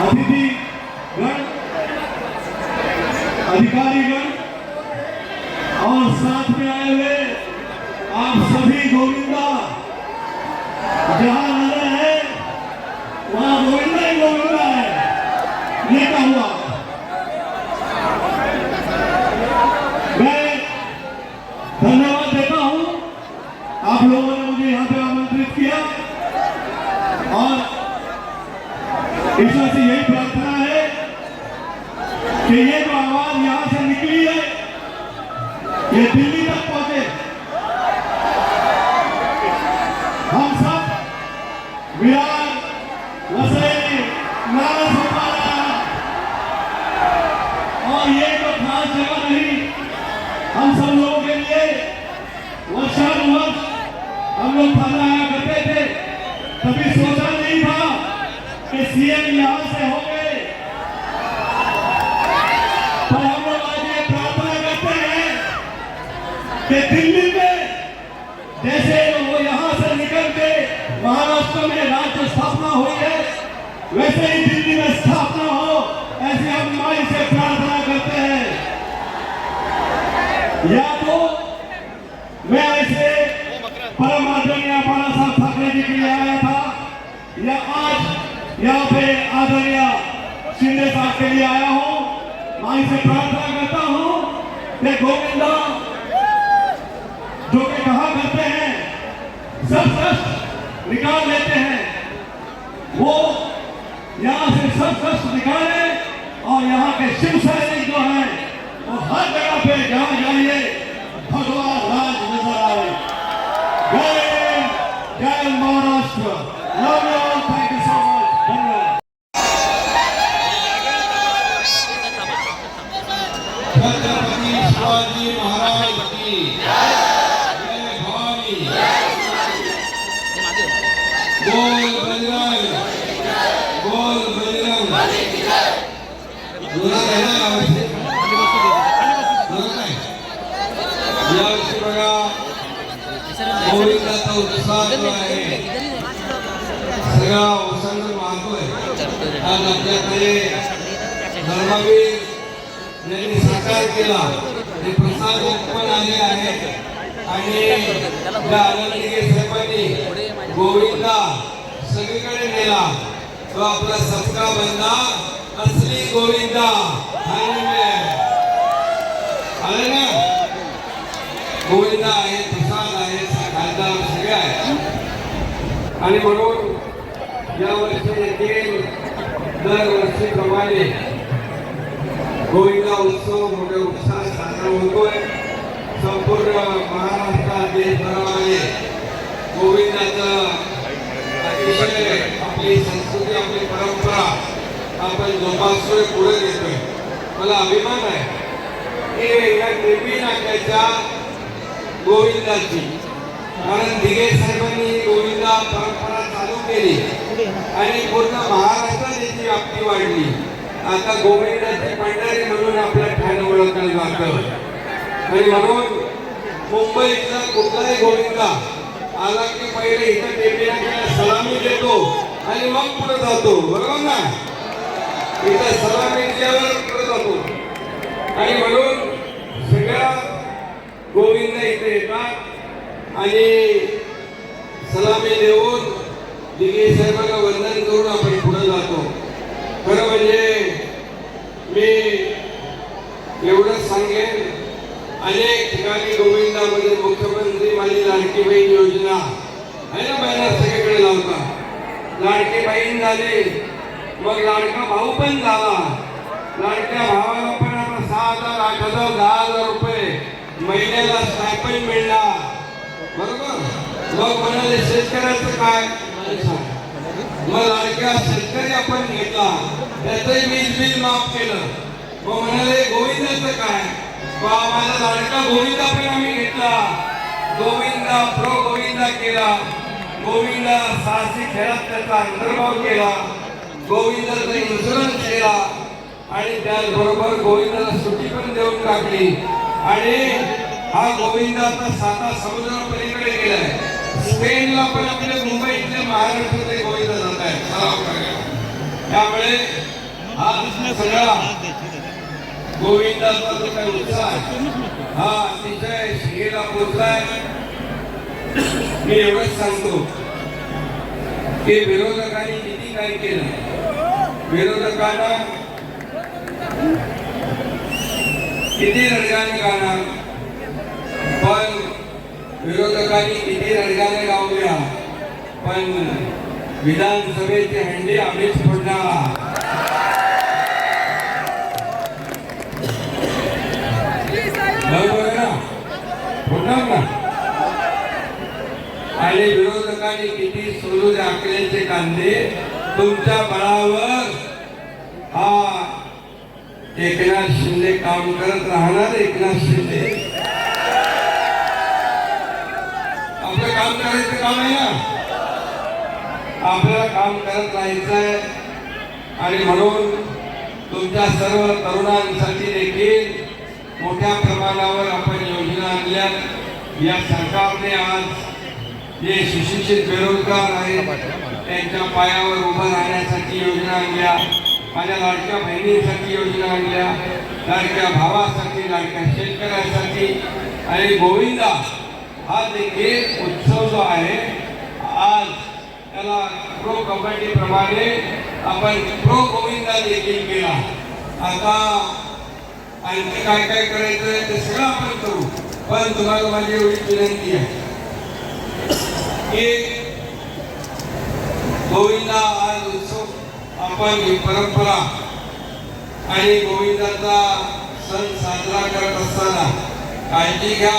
अधिकारी अधिकारीगण और साथ में आए हुए आप सभी गोविंदा जहां नजर है वहां गोविंदा ही गोविंदा है ये क्या हुआ मैं धन्यवाद देता हूं आप लोगों ने मुझे यहाँ पे आमंत्रित किया और ईश्वर से यही प्रार्थना है कि ये जो आवाज यहाँ से निकली है ये दिल्ली तक पहुंचे हम सब विरार वसई नारा सोपारा और ये तो खास जगह नहीं. हम सब लोगों के लिए वर्षानुवर्ष हम लोग खाना आया करते थे. कभी सोचा नहीं था कि सीएम यहाँ से हो गए पर हम लोग आज ये प्रार्थना करते हैं कि दिल्ली में जैसे वो यहाँ से निकल के महाराष्ट्र में राज्य स्थापना हुई है वैसे ही दिल्ली में स्थापना हो ऐसे हम माई से प्रार्थना करते हैं या तो मैं ऐसे परम आदरणीय बाला साहब ठाकरे जी के लिए आया था या आज यहाँ पे आदरणीय शिंदे साहब के लिए आया हूँ। माई से प्रार्थना करता हूँ कि गोविंदा जो कि कहा करते हैं सब कष्ट निकाल लेते हैं। वो यहाँ से सब कष्ट निकाले और यहाँ के शिव सैनिक जो हैं हर जगह पे जहाँ जाइए भगवान राज नजर आए जय जय Maharashtra love you all thank you so much धन्यवाद शिवाजी महाराज की जय भवानी बोल बजरंग बोल बजरंग जोरात आहे ना यावर्षी जोरात आहे यावर्षी बघा गोविंदाचा उत्साह जो आहे सगळा ओसंडून वाहतोय आज आपल्याकडे धर्मवीर यांनी साकार केला. ते प्रसाद पण आले आहे आणि त्या आनंदीगे साहेबांनी गोविंदा सगळीकडे नेला. तो आपला सबका बंदा असली गोविंदा आले ना गोविंदा आहे प्रसाद आहे खासदार सगळे आहेत. आणि म्हणून यावर्षी देखील दरवर्षीप्रमाणे गोविंदा उत्सव मोठ्या उत्साहात साजरा होतोय. संपूर्ण महाराष्ट्रात देशभरामध्ये गोविंदाचं अतिशय आपली संस्कृती आपली परंपरा आपण जोपासतोय पुढे देतोय मला अभिमान आहे. की या देवी नाट्याच्या गोविंदाची आणि दिघे साहेबांनी गोविंदा परंपरा चालू केली. आणि पूर्ण महाराष्ट्रात याची व्याप्ती वाढली. आता गोविंदाची पंढरी म्हणून आपल्या ठाणे ओळखलं जातं. आणि म्हणून मुंबईतला कुठलाही गोविंदा आला की पहिले इथं देवीला सलामी देतो आणि मग पुढे जातो. बरोबर ना? इथं सलामी दिल्यावर पुढे जातो. आणि म्हणून सगळ्या गोविंद इथे येतात. आणि सलामी देऊन दिगे साहेबांना वंदन करून आपण पुढे जातो. खरं म्हणजे मी एवढंच सांगेन अनेक ठिकाणी गोविंदामध्ये मुख्यमंत्री माझी लाडकी बहीण योजना आहे ना बॅनर सगळीकडे लावता. लाडकी बहीण झाली मग लाडका भाऊ पण झाला. लाडक्या भावाला पण आता सहा हजार आठ हजार दहा हजार रुपये महिन्याला स्टायपंड मिळणार. बरोबर? मग म्हणाले शेतकऱ्याचं काय? मग लाडक्या शेतकरी आपण घेतला. त्याचंही वीज बिल माफ केलं. मग म्हणाले गोविंदाचं काय? माझा लाडका गोविंदा पण आम्ही घेतला. गोविंदा प्रो गोविंदा केला. गोविंदा साहसी खेळात त्याचा अंतर्भाव केला. गोविंदाचा इन्शुरन्स केला. आणि त्याचबरोबर गोविंदाला सुट्टी पण देऊन टाकली. आणि हा गोविंद आता साता समुद्र पलीकडे गेलाय स्पेनला पण आपले आपल्या मुंबईतल्या महाराष्ट्रातले गोविंद जात आहे त्यामुळे हा सगळा गोविंदाचा जो काही उत्साह हा अतिशय शिगेला पोहोचलाय मी एवढंच सांगतो की विरोधकांनी किती काय केलं. विरोधकांना किती रडगाणे गाणार विरोधकांनी किती रडगाने लावल्या? पण विधानसभेचे हंडी आम्हीच फोडणार. बरोबर ना? फोडणार ना? आणि विरोधकांनी किती सोलू दाखल्याचे कांदे तुमच्या बळावर? हा एकनाथ शिंदे काम करत राहणार एकनाथ शिंदे आपलं काम करायचं काम आहे ना. आपल्याला काम करत राहायचं आहे आणि म्हणून तुमच्या सर्व तरुणांसाठी देखील मोठ्या प्रमाणावर आपण योजना आणल्या या सरकारने आज जे सुशिक्षित बेरोजगार आहेत त्यांच्या पायावर उभं राहण्यासाठी योजना आणल्या. माझ्या लाडक्या बहिणींसाठी योजना आणल्या. लाडक्या भावासाठी लाडक्या शेतकऱ्यांसाठी. आणि गोविंदा हा देखील उत्सव जो आहे आज त्याला प्रो कबड्डी प्रमाणे आपण प्रो गोविंदा देखील केला. आता आणखी काय काय करायचं ते सगळं आपण करू पण तुम्हाला माझी एवढी विनंती आहे की गोविंदा आज उत्सव आपण ही परंपरा आणि गोविंदाचा सण साजरा करत असताना काळजी घ्या.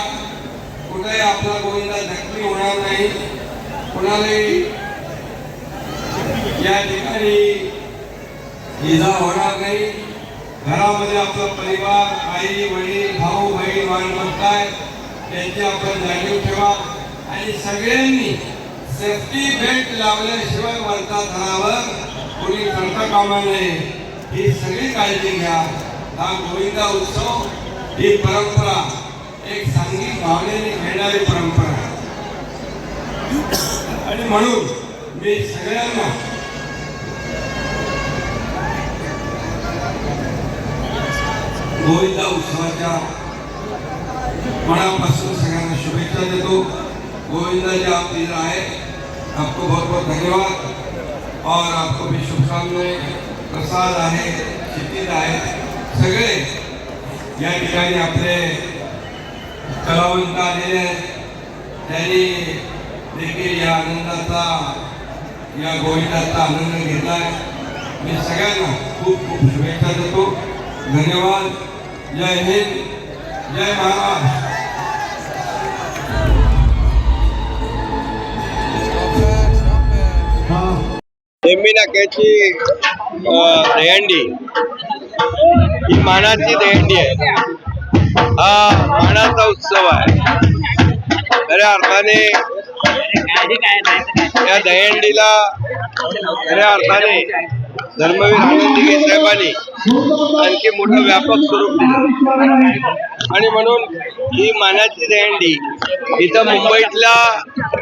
कुठेही आपला गोविंदा जखमी होणार नाही. कुणालाही या ठिकाणी इजा होणार नाही. घरामध्ये आपला परिवार आई वडील भाऊ बहीण मालमत्ताय यांची आपण जाणीव ठेवा. आणि सगळ्यांनी सेफ्टी बेल्ट लावल्याशिवाय वरता धरावर कोणी करता कामा नये. ही सगळी काळजी घ्या. हा गोविंदा उत्सव ही परंपरा एक सांघिक भावनेने घेणारी परंपरा. आहे आणि म्हणून मी सगळ्यांना गोविंदा उत्सवाच्या मनापासून सगळ्यांना शुभेच्छा देतो. गोविंदा जी आप इधर आए. आपको बहुत बहुत धन्यवाद. और आपको भी शुभकामनाएं प्रसाद आहे क्षितिज आहे सगळे या ठिकाणी आपले कलावंत आलेले आहेत. त्यांनी देखील या आनंदाचा या गोविंदाचा आनंद घेतलाय. मी सगळ्यांना खूप खूप शुभेच्छा देतो. धन्यवाद. जय हिंद. जय महाराष्ट्र नेहमी नाक्याची दहीहंडी. ही मानाची दहीहंडी आहे. हा मानाचा उत्सव आहे. खऱ्या अर्थाने या दहीहंडीला खऱ्या अर्थाने धर्मवीर आनंदी साहेबांनी आणखी मोठं व्यापक स्वरूप दिलं. आणि म्हणून ही मानाची दहीहंडी इथं मुंबईतल्या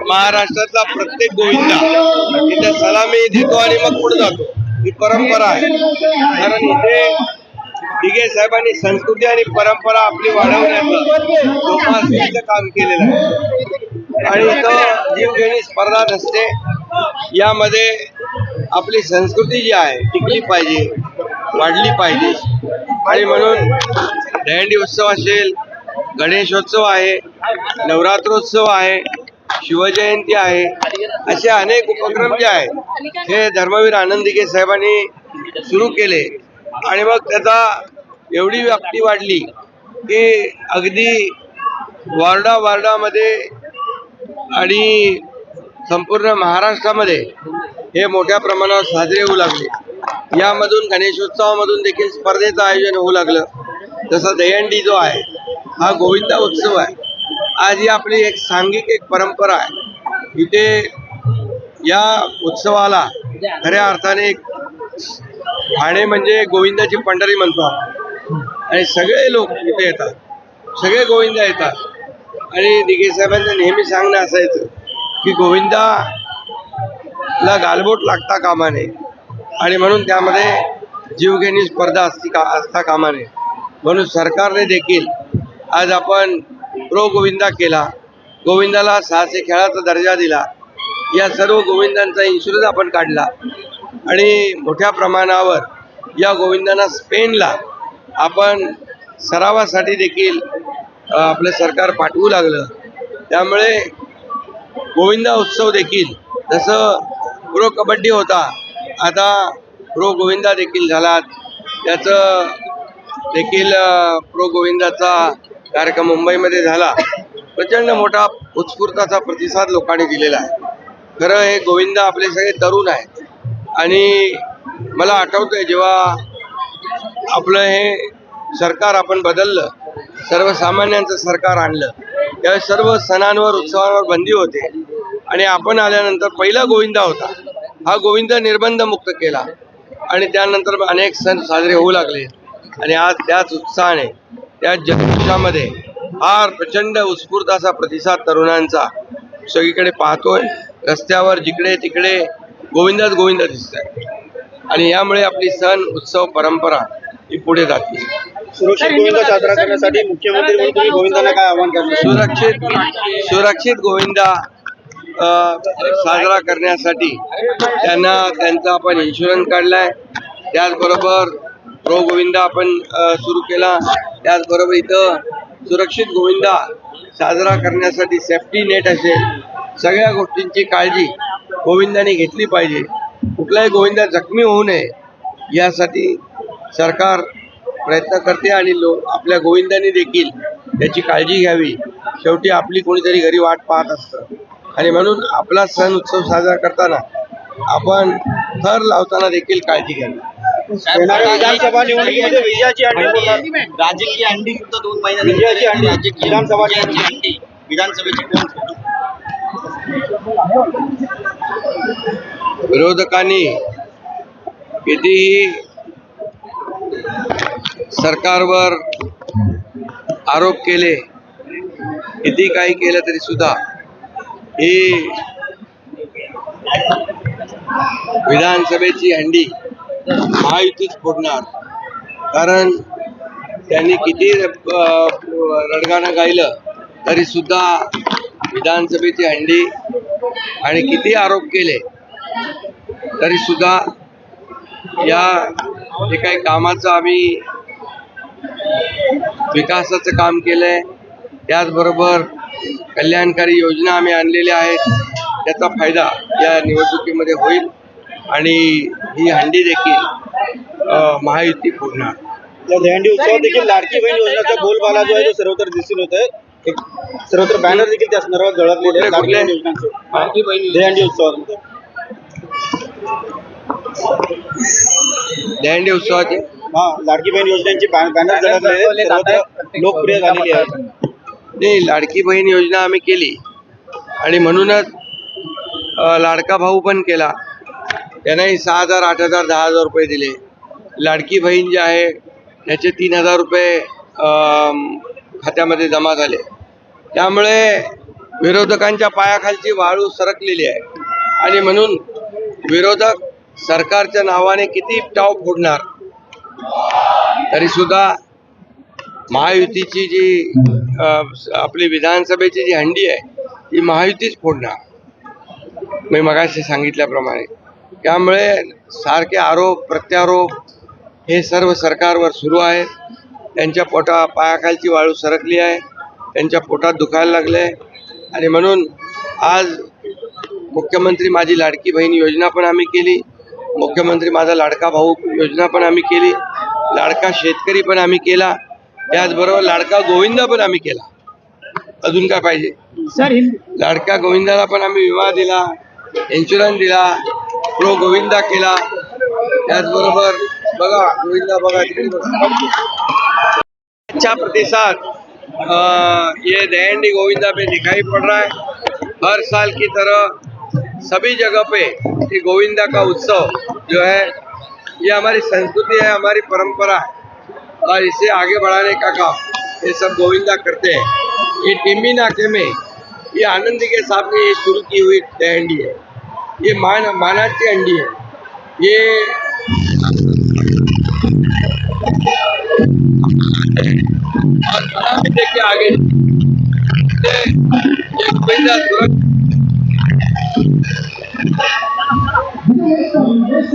महाराष्ट्रातला प्रत्येक गोविंदा इथे सलामी देतो आणि मग पुढे जातो. ही परंपरा आहे. कारण इथे दिघे साहेबांनी संस्कृती आणि परंपरा आपली वाढवण्याचं जोपासण्याचं काम केलेलं आहे. आणि इथं जीवघेणी स्पर्धा नसते. यामध्ये आपली संस्कृती जी आहे टिकली पाहिजे वाढली पाहिजे. आणि म्हणून दहंडी उत्सव असेल गणेशोत्सव आहे नवरात्रोत्सव आहे शिवजयंती आहे असे अनेक उपक्रम जे आहेत हे धर्मवीर आनंदिके साहेबांनी सुरू केले. आणि मग त्याचा एवढी व्याप्ती वाढली की अगदी वार्डा वार्डामध्ये आणि संपूर्ण महाराष्ट्रामध्ये हे मोठ्या प्रमाणात साजरे होऊ लागले. यामधून गणेशोत्सवामधून देखील स्पर्धेचं आयोजन होऊ लागलं. जसा दहीहंडी जो आहे हा गोविंदा उत्सव आहे. आज ही आपली एक सांघिक एक परंपरा आहे. इथे या उत्सवाला खऱ्या अर्थाने एक ठाणे म्हणजे गोविंदाची पंढरी म्हणतात. आणि सगळे लोक इथे येतात. सगळे गोविंदा येतात. आणि दिघे साहेबांचं नेहमी सांगणं असायचं की गोविंदाला गालबोट लागता कामा नये आणि म्हणून त्यामध्ये जीवघेणी स्पर्धा असती का असता कामा नये म्हणून सरकारने देखील आज आपण प्रो गोविंदा केला. गोविंदाला साहसी खेळाचा दर्जा दिला. या सर्व गोविंदांचा इन्शुरन्स आपण काढला. आणि मोठ्या प्रमाणावर या गोविंदांना स्पेनला आपण सरावासाठी देखील आपलं सरकार पाठवू लागलं. त्यामुळे गोविंदा उत्सव देखील जसं प्रो कबड्डी होता आता प्रो गोविंदा देखील झालात. त्याचं देखील प्रो गोविंदाचा कार्यक्रम मुंबईमध्ये झाला. प्रचंड मोठा उत्स्फूर्ताचा प्रतिसाद लोकांनी दिलेला आहे. खरं हे गोविंदा आपले सगळे तरुण आहेत. आणि मला आठवतंय जेव्हा आपलं हे सरकार आपण बदललं सर्वसामान्यांचं सरकार आणलं त्यावेळेस सर्व सणांवर उत्सवांवर बंदी होते. आणि आपण आल्यानंतर पहिला गोविंदा होता. हा गोविंद निर्बंध मुक्त केला. आणि त्यानंतर अनेक सण साजरे होऊ लागले. आणि आज त्याच उत्साहाने त्याच जल्लोषामध्ये फार प्रचंड उत्स्फूर्त असा प्रतिसाद तरुणांचा सगळीकडे पाहतोय. रस्त्यावर जिकडे तिकडे गोविंदाच गोविंद दिसत आहे आणि यामुळे आपली सण उत्सव परंपरा ही पुढे जाते. सुरक्षित गोविंदा साजरा करण्यासाठी मुख्यमंत्री म्हणून तुम्ही गोविंदांना काय आवाहन करणार? सुरक्षित सुरक्षित गोविंदा साजरा करण्यासाठी त्यांना त्यांचा आपण इन्शुरन्स काढलाय. त्याचबरोबर प्रो गोविंदा आपण सुरू केला. त्याचबरोबर इथं सुरक्षित गोविंदा साजरा करण्यासाठी सेफ्टी नेट असेल. सगळ्या गोष्टींची काळजी गोविंदाने घेतली पाहिजे. कुठलाही गोविंदा जखमी होऊ नये. यासाठी सरकार प्रयत्न करते आणि लो आपल्या गोविंदांनी देखील त्याची काळजी घ्यावी. शेवटी आपली कोणीतरी घरी वाट पाहत असतं. आणि म्हणून आपला सण उत्सव साजरा करताना आपण थर लावताना देखील काळजी घ्यावी. राजकीय अंडी सुद्धा दोन विधानसभा विधानसभेची विरोधकांनी कितीही सरकारवर आरोप केले किती काही केलं तरी सुद्धा ही विधानसभेची हंडी महायुतीच फोडणार. कारण त्यांनी किती रडगाणं गायलं तरी सुद्धा विधानसभेची हंडी आणि किती आरोप केले तरी सुद्धा या जे काही कामाचं आम्ही विकासाचं काम केलंय त्याचबरोबर कल्याणकारी योजना आम्ही आणलेल्या आहेत त्याचा फायदा या निवडणुकीमध्ये होईल आणि ही हंडी देखील महायुती पूर्ण या दहंडी उत्सवात देखील लाडकी बहीण योजनेचा बोलबाला जो आहे तो सर्वत्र दिसून होत आहे एक सर्वत्र बॅनर देखील त्या संदर्भात झळकलेले लाडकी? बहीण. दहीहंडी उत्सवाचे. हा लाडकी बहीण योजनेची बॅ- बॅनर झळकलेले आहेत. सर्वत्र लोकप्रिय झालेली आहे. नाही लाडकी बहीण योजना आम्ही केली. आणि म्हणूनच अ, लाडका भाऊ पण केला. त्यांनाही सहा हजार आठ हजार दहा हजार रुपये दिले. लाडकी बहीण जे आहे त्याचे तीन हजार रुपये अम, खात्यामध्ये जमा झाले. त्यामुळे विरोधकांच्या पायाखालची वाळू सरकलेली आहे. आणि म्हणून विरोधक सरकारच्या नावाने किती टाव फोडणार तरीसुद्धा महायुतीची जी आपली विधानसभेची जी हंडी आहे ती महायुतीच फोडणार. मी मगाशी सांगितल्याप्रमाणे. त्यामुळे सारखे आरोप प्रत्यारोप हे सर्व सरकारवर सुरू आहेत. त्यांच्या पोटा पायाखालची वाळू सरकली आहे. त्यांच्या पोटात दुखायला लागले आणि म्हणून आज मुख्यमंत्री माझी लाडकी बहीण योजना पण आम्ही केली. मुख्यमंत्री माझा लाडका भाऊ योजना पण आम्ही केली. लाडका शेतकरी पण आम्ही केला. त्याचबरोबर लाडका गोविंदा पण आम्ही केला. अजून काय पाहिजे? लाडका गोविंदाला पण आम्ही विमा दिला इन्शुरन्स दिला प्रो गोविंदा केला. त्याचबरोबर बघा गोविंदा बघा तिकडे बघा. अच्छा प्रतिसाद। अ, ये दहंडी गोविंदा पे दिखाई पड़ रहा है। हर साल की तरह सभी जगह पे ये गोविंदा का उत्सव जो है ये हमारी संस्कृति है हमारी परंपरा है। और इसे आगे बढ़ाने का काम ये सब गोविंदा करते हैं। ये टिम्बी नाके में ये आनंद के साहब ने ये शुरू की हुई दहंडी है। ये मान माना की हंडी है। ये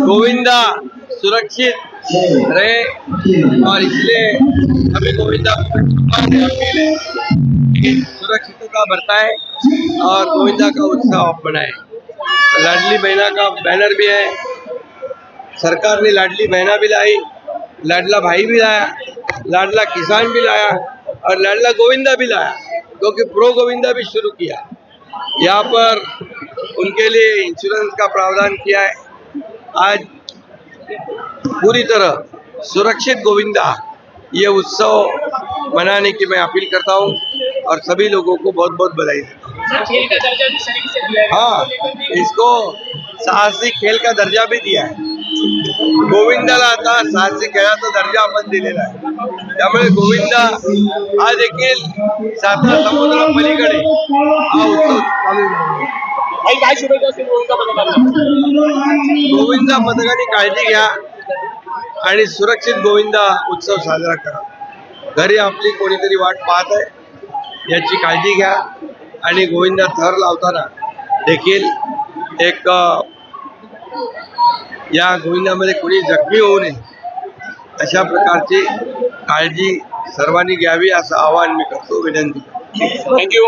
गोविंदा सुरक्षित रहे, और इसलिए हमें गोविंदा सुरक्षितता बरताए और गोविंदा का उत्साह बनाए लाडली बहना का बैनर भी है। सरकार ने लाडली बहना भी लाई, लाडला भाई भी लाया। लाडला किसान भी लाया और लाडला गोविंदा भी लाया क्योंकि प्रो गोविंदा भी शुरू किया। यहाँ पर उनके लिए इंश्योरेंस का प्रावधान किया है। आज पूरी तरह सुरक्षित गोविंदा ये उत्सव मनाने की मैं अपील करता हूँ और सभी लोगों को बहुत बहुत बधाई देता हूँ। खेल का दर्जा भी शरीर से दिया है। हाँ इसको लेकर भी इसको साहसी खेल का दर्जा भी दिया आहे गोविंदाला आता साहसी खेळाचा दर्जा आपण दिलेला आहे त्यामुळे गोविंदा हा देखील साता समुद्र पलीकडे. हा उत्सव गोविंदा गोविंदा पथकाने काळजी घ्या आणि सुरक्षित गोविंदा उत्सव साजरा करा. घरी आपली कोणीतरी वाट पाहत आहे याची काळजी घ्या आणि गोविंदा थर लावताना देखील एक या गोविंदामध्ये कोणी जखमी होऊ नये. अशा प्रकारची काळजी सर्वांनी घ्यावी असं आवाहन मी करतो. विनंती. थँक्यू